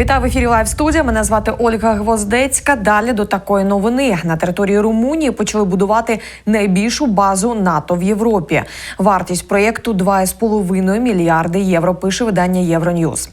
Вітаю в ефірі Лайв студія. Мене звати Ольга Гвоздецька. Далі до такої новини на території Румунії почали будувати найбільшу базу НАТО в Європі. Вартість проєкту 2,5 мільярди євро. Пише видання Євроньюз.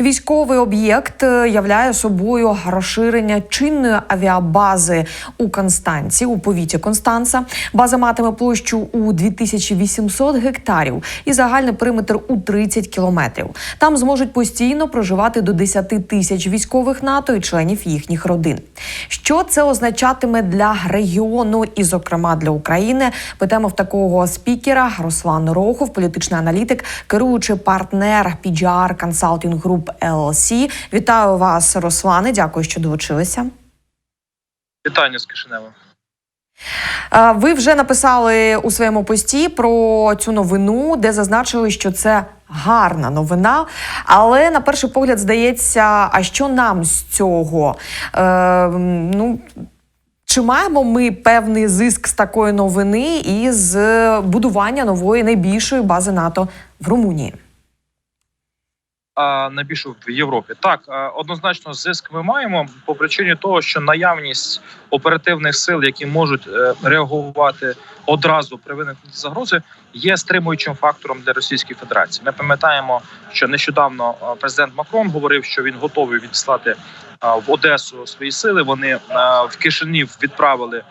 Військовий об'єкт е, являє собою розширення чинної авіабази у Констанці у повіті Констанца. База матиме площу у 2800 гектарів і загальний периметр у 30 кілометрів. Там зможуть постійно проживати до 10 тисяч військових НАТО і членів їхніх родин. Що це означатиме для регіону і, зокрема, для України? Питаємо в такого спікера Руслан Рохов, політичний аналітик, керуючий партнер PGR Consulting Group LLC. Вітаю вас, Руслане. Дякую, що долучилися. Вітання з Кишинева. Ви вже написали у своєму пості про цю новину, де зазначили, що це гарна новина. Але на перший погляд здається, а що нам з цього? Е, ну, чи маємо ми певний зиск з такої новини і з будування нової найбільшої бази НАТО в Румунії? Найбільшу в Європі так однозначно зиск ми маємо по причині того, що наявність оперативних сил, які можуть е, реагувати одразу при виникненні загрози, є стримуючим фактором для Російської Федерації. Ми пам'ятаємо, що нещодавно е, президент Макрон говорив, що він готовий відслати в Одесу свої сили. Вони в Кишинів відправили.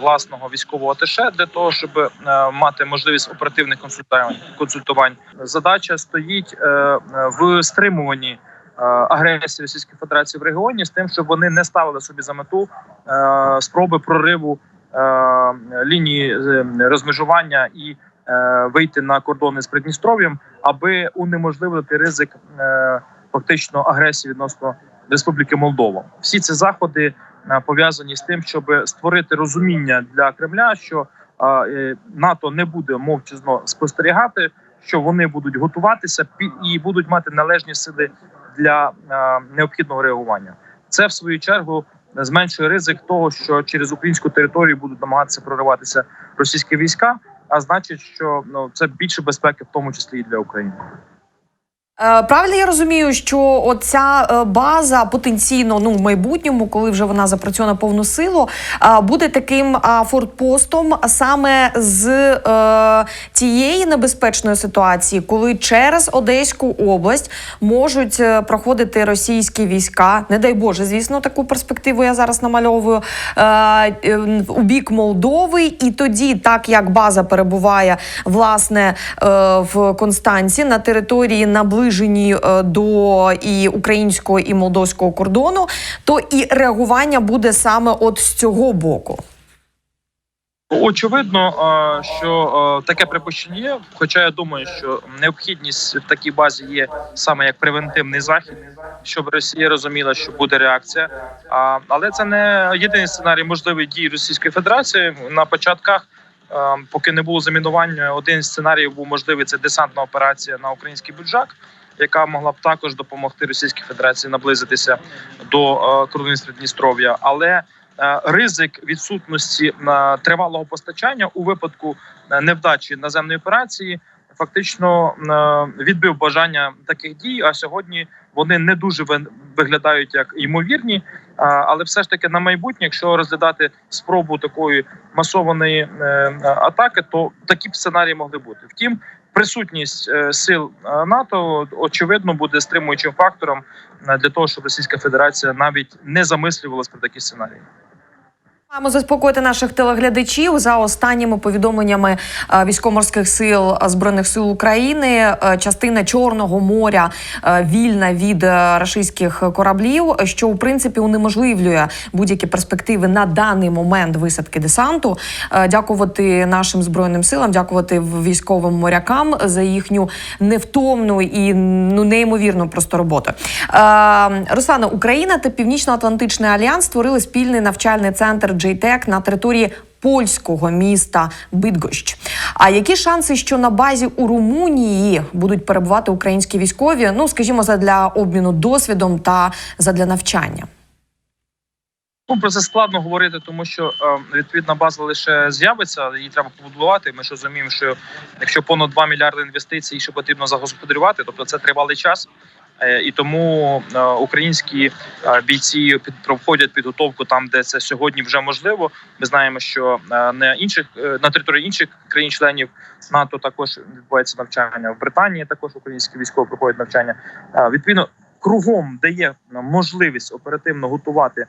Власного військового аташе для того, щоб е, мати можливість оперативних консультувань консультувань. Задача стоїть е, в стримуванні е, агресії Російської Федерації в регіоні з тим, щоб вони не ставили собі за мету спроби прориву лінії розмежування і вийти на кордони з Придністров'ям, аби унеможливити ризик фактично агресії відносно Республіки Молдова. Всі ці заходи. Е, пов'язані з тим, щоб створити розуміння для Кремля, що е, НАТО не буде мовчазно спостерігати, що вони будуть готуватися і будуть мати належні сили для необхідного реагування. Це в свою чергу зменшує ризик того, що через українську територію будуть намагатися прориватися російські війська. А значить, що ну це більше безпеки, в тому числі і для України. Е, правильно я розумію, що оця е, база потенційно ну в майбутньому, коли вже вона запрацює на повну силу, е, буде таким фортпостом саме з е, тієї небезпечної ситуації, коли через Одеську область можуть проходити російські війська. Не дай Боже, звісно, таку перспективу я зараз намальовую у бік Молдови, і тоді, так як база перебуває власне в Констанці на території наближення наближені е, до і українського і молдовського кордону, то і реагування буде саме от з цього боку. Очевидно, е, що е, таке припущення є. Хоча я думаю, що необхідність в такій базі є саме як превентивний захід, щоб Росія розуміла, що буде реакція. Але це не єдиний сценарій можливий дій Російської Федерації на початках. Поки не було замінування, один з сценаріїв був можливий це десантна операція на український бюджак яка могла б також допомогти Російській Федерації наблизитися до е, кордонів Придністров'я, але е, Ризик відсутності е, тривалого постачання у випадку невдачі наземної операції фактично відбив бажання таких дій. А сьогодні вони не дуже виглядають як ймовірні. Але все ж таки на майбутнє, якщо розглядати спробу такої масованої атаки, то такі б сценарії могли бути. Втім, присутність е, сил е, НАТО очевидно буде стримуючим фактором е, для того, щоб Російська Федерація навіть не замислювалась про такі сценарії. Маємо заспокоїти наших телеглядачів за останніми повідомленнями е, військово-морських сил е, збройних сил України. Е, частина Чорного моря вільна від рашистських кораблів, що у принципі унеможливлює будь-які перспективи на даний момент висадки десанту. Дякувати нашим збройним силам, дякувати військовим морякам за їхню невтомну і ну неймовірну просто роботу. Руслана Україна та Північно-Атлантичний альянс створили спільний навчальний центр. JTEC на території польського міста Бидгощ. А які шанси, що на базі у Румунії будуть перебувати українські військові? Ну скажімо, задля обміну досвідом та задля навчання? Ну, про це складно говорити, тому що е, відповідна база лише з'явиться, її треба побудувати. Ми ж розуміємо, що якщо понад 2 мільярди інвестицій, що потрібно загосподарювати, тобто це тривалий час. Е, І тому е, українські е, бійці проходять підготовку там, де це сьогодні вже можливо. Ми знаємо, що на інших на території інших країн-членів НАТО також відбувається навчання. В Британії також українські військові проходять навчання. Відповідно, кругом, де є можливість оперативно готувати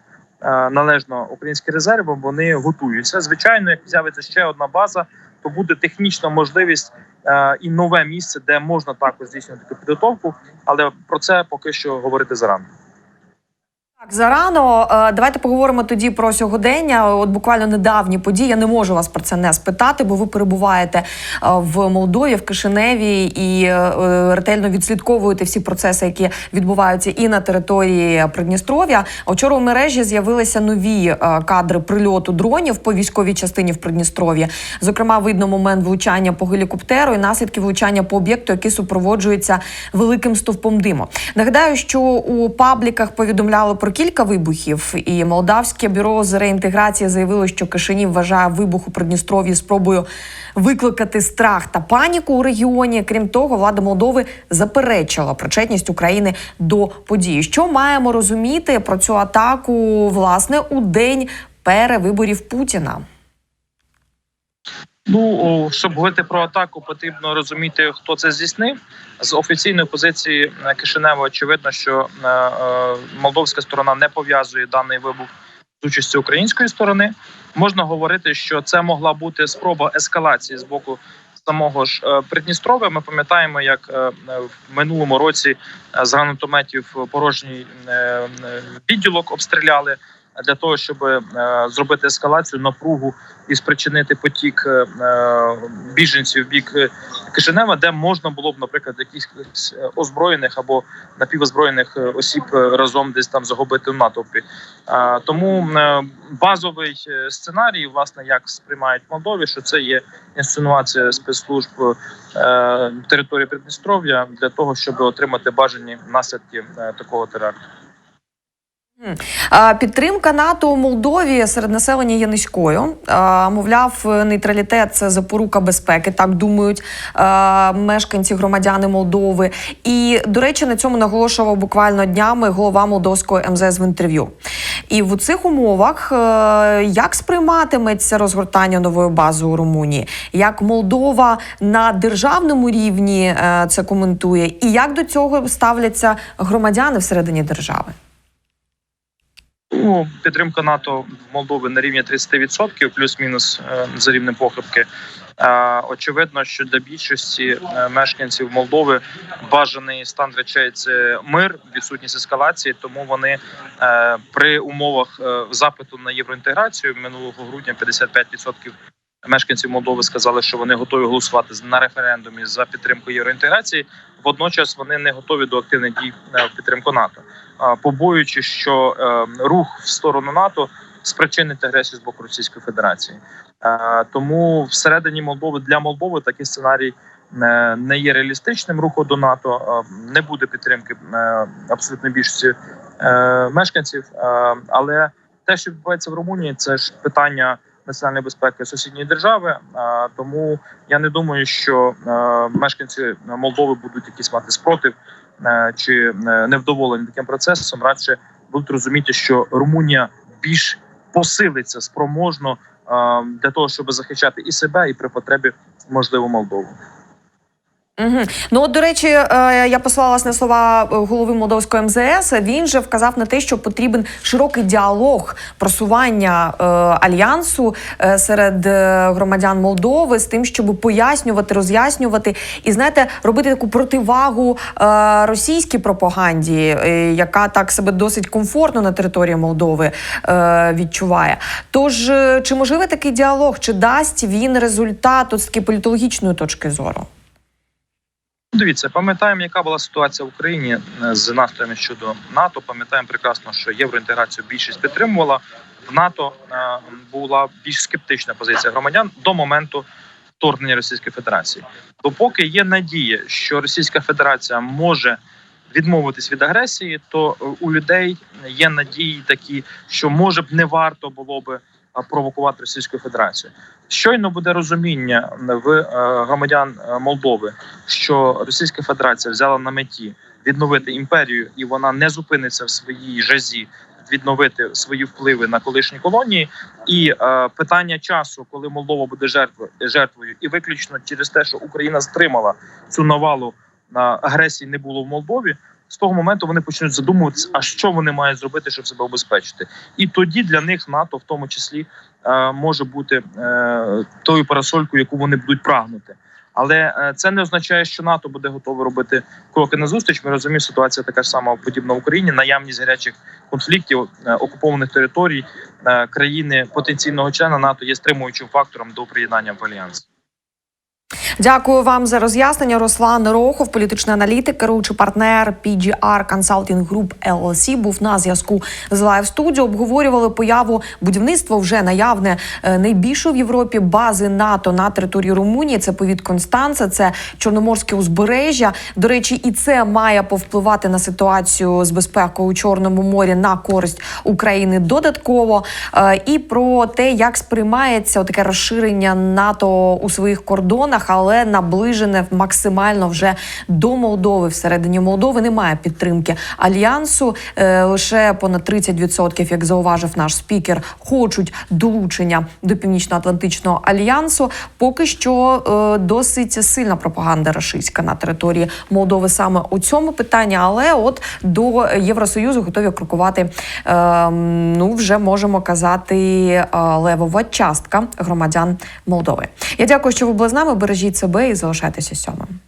належно українські резерви, вони готуються. Звичайно, як з'явиться ще одна база, то буде технічна можливість е, і нове місце, де можна також здійснювати таку підготовку. Але про це поки що говорити зарано. Так, зарано Е, давайте поговоримо тоді про сьогодення. От буквально недавні події. Я не можу вас про це не спитати, бо ви перебуваєте е, в Молдові, в Кишиневі і е, ретельно відслідковуєте всі процеси, які відбуваються і на території Придністров'я. Вчора у мережі з'явилися нові кадри прильоту дронів по військовій частині в Придністров'ї. Зокрема, видно момент влучання по гелікоптеру і наслідки влучання по об'єкту, який супроводжується великим стовпом диму. Нагадаю, що у пабліках повідомляли про кілька вибухів, і молдавське бюро з реінтеграції заявило, що Кишинів вважає вибух у Придністров'ї спробою викликати страх та паніку у регіоні. Крім того, влада Молдови заперечила причетність України до події. Що маємо розуміти про цю атаку власне у день перевиборів Путіна? Ну щоб говорити про атаку, потрібно розуміти, хто це здійснив. З офіційної позиції е, Кишинева очевидно, що е, е, молдовська сторона не пов'язує даний вибух з участю української сторони. Можна говорити, що це могла бути спроба ескалації з боку самого ж Придністров'я. Ми пам'ятаємо, як в минулому році з гранатометів порожній відділок обстріляли для того, щоб е, зробити ескалацію напругу і спричинити потік е, е, біженців в бік Кишинева, де можна було б, наприклад, якихось озброєних або напівозброєних осіб разом десь там загубити в натовпі. Тому базовий сценарій, власне, як сприймають Молдові, що це є інсценуація спецслужб території Придністров'я для того, щоб отримати бажані наслідки такого теракту. Підтримка НАТО у Молдові серед населення є низькою. Мовляв, нейтралітет це запорука безпеки, так думають мешканці громадяни Молдови. І до речі, на цьому наголошував буквально днями голова молдовського МЗС в інтерв'ю. І в цих умовах е, як сприйматиметься розгортання нової бази у Румунії? Як Молдова на державному рівні е, це коментує, і як до цього ставляться громадяни всередині держави? Ну, підтримка НАТО в Молдові на рівні 30%, плюс-мінус е, за рівнем похибки. Очевидно, що для більшості е, мешканців Молдови бажаний стан речей це мир, відсутність ескалації. Тому вони е, при умовах запиту на євроінтеграцію минулого грудня 55% мешканців Молдови сказали, що вони готові голосувати на референдумі за підтримку євроінтеграції. Водночас вони не готові до активних дій е, в підтримку НАТО, А, побоюючись, що е, рух в сторону НАТО спричинить агресію з боку Російської Федерації. Е, Тому всередині Молдови для Молдови такий сценарій не є реалістичним. Руху до НАТО не буде підтримки е, абсолютно більшості мешканців. Але те, що відбувається в Румунії, це ж питання національної безпеки сусідньої держави. Тому я не думаю, що мешканці Молдови будуть якісь мати спротив чи е, невдоволені таким процесом. Радше будуть розуміти, що Румунія більш посилиться спроможно для того, щоб захищати і себе, і при потребі можливо Молдову. Угу. Ну от, до речі, е, я послалась на слова е, голови молдовського МЗС. Він же вказав на те, що потрібен широкий діалог просування е, альянсу серед громадян Молдови з тим, щоб пояснювати, роз'яснювати і знаєте, робити таку противагу російській пропаганді, яка так себе досить комфортно на території Молдови відчуває. Тож, чи можливий такий діалог, чи дасть він результат от з такої політологічної точки зору? Дивіться, пам'ятаємо, яка була ситуація в Україні е, з настроями щодо НАТО. Пам'ятаємо прекрасно, що євроінтеграцію більшість підтримувала. В НАТО е, була більш скептична позиція громадян до моменту вторгнення Російської Федерації. Допоки є надія, що Російська Федерація може відмовитись від агресії, то у людей є надії такі, що може б не варто було би провокувати Російську Федерацію. Щойно буде розуміння в е, громадян е, Молдови, що Російська Федерація взяла на меті відновити імперію, і вона не зупиниться в своїй жазі відновити свої впливи на колишні колонії. І е, питання часу, коли Молдова буде жертвою, жертвою, і виключно через те, що Україна стримала цю навалу на агресії, не було в Молдові. З того моменту вони почнуть задумуватися, а що вони мають зробити, щоб себе обезпечити, і тоді для них НАТО, в тому числі, е, може бути е, тою парасолькою, яку вони будуть прагнути. Але е, це не означає, що НАТО буде готове робити кроки назустріч. Ми розуміємо, ситуація така ж сама подібна в Україні. Наявність гарячих конфліктів, окупованих територій країни потенційного члена НАТО є стримуючим фактором до приєднання в альянс. Дякую вам за роз'яснення. Руслан Рохов, політичний аналітик, керуючий партнер PGR Consulting Group LLC, був на зв'язку з Live Studio. Обговорювали появу будівництва вже наявне е, найбільшої в Європі бази НАТО на території Румунії. Це повіт Констанца, це Чорноморське узбережжя. До речі, і це має повпливати на ситуацію з безпекою у Чорному морі на користь України додатково. Е, І про те, як сприймається таке розширення НАТО у своїх кордонах, але наближене максимально вже до Молдови. Всередині Молдови немає підтримки альянсу. Е, Лише понад 30%, як зауважив наш спікер, хочуть долучення до Північно-Атлантичного альянсу. Поки що е, досить сильна пропаганда рашистська на території Молдови саме у цьому питанні. Але от до Євросоюзу готові крокувати. Е, ну вже можемо казати е, левова частка громадян Молдови. Я дякую, що ви були з нами. Бережіть себе і залишайтеся сьомим.